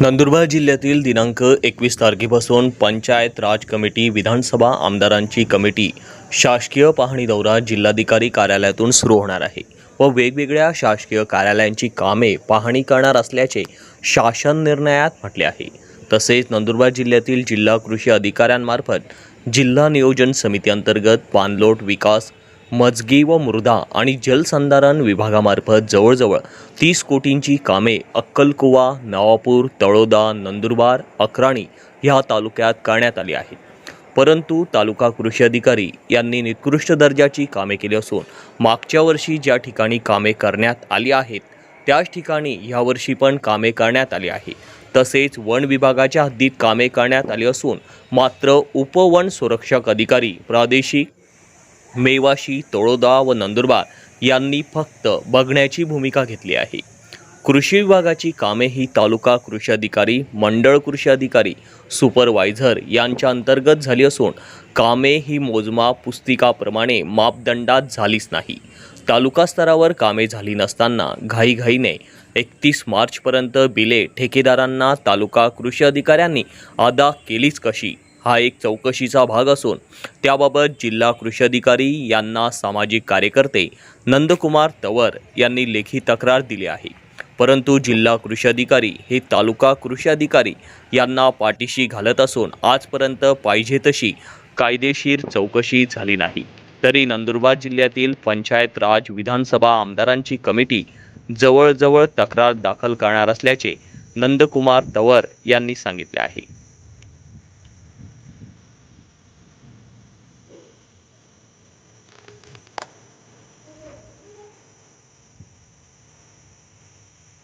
नंदुरबार जिल्ह्यातील दिनांक एकवीस तारखेपासून पंचायत राज कमिटी विधानसभा आमदारांची कमिटी शासकीय पाहणी दौरा जिल्हाधिकारी कार्यालयातून सुरू होणार आहे व वेगवेगळ्या शासकीय कार्यालयांची कामे पाहणी करणार असल्याचे शासन निर्णयात म्हटले आहे. तसेच नंदुरबार जिल्ह्यातील जिल्हा कृषी अधिकाऱ्यांमार्फत जिल्हा नियोजन समितीअंतर्गत पाणलोट विकास मजगी व मृदा आणि जलसंधारण विभागामार्फत जवळजवळ तीस कोटींची कामे अक्कलकुवा नवापूर तळोदा नंदुरबार अक्राणी ह्या तालुक्यात करण्यात आली आहेत. परंतु तालुका कृषी अधिकारी यांनी निकृष्ट दर्जाची कामे केली असून मागच्या वर्षी ज्या ठिकाणी कामे करण्यात आली आहेत त्याच ठिकाणी यावर्षी पण कामे करण्यात आली आहे. तसेच वन विभागाच्या हद्दीत कामे करण्यात आली असून मात्र उपवन संरक्षक अधिकारी प्रादेशिक मेवाशी तळोदा व नंदुरबार यांनी फक्त बघण्याची भूमिका घेतली आहे. कृषी विभागाची कामे ही तालुका कृषी अधिकारी मंडळ कृषी अधिकारी सुपरवायझर यांच्या अंतर्गत झाली असून कामे ही मोजमाप पुस्तिकाप्रमाणे मापदंडात झालीच नाही. तालुका स्तरावर कामे झाली नसताना घाईघाईने एकतीस मार्चपर्यंत बिले ठेकेदारांना तालुका कृषी अधिकाऱ्यांनी अदा केलीच कशी? हा एक चौकशीचा भाग असून त्याबाबत जिल्हा कृषी अधिकारी यांना सामाजिक कार्यकर्ते नंदकुमार तवर यांनी लेखी तक्रार दिली आहे. परंतु जिल्हा कृषी अधिकारी हे तालुका कृषी अधिकारी यांना पाठीशी घालत असून आजपर्यंत पाहिजे तशी कायदेशीर चौकशी झाली नाही. तरी नंदुरबार जिल्ह्यातील पंचायत राज विधानसभा आमदारांची कमिटी जवळजवळ तक्रार दाखल करणार असल्याचे नंदकुमार तवर यांनी सांगितले आहे.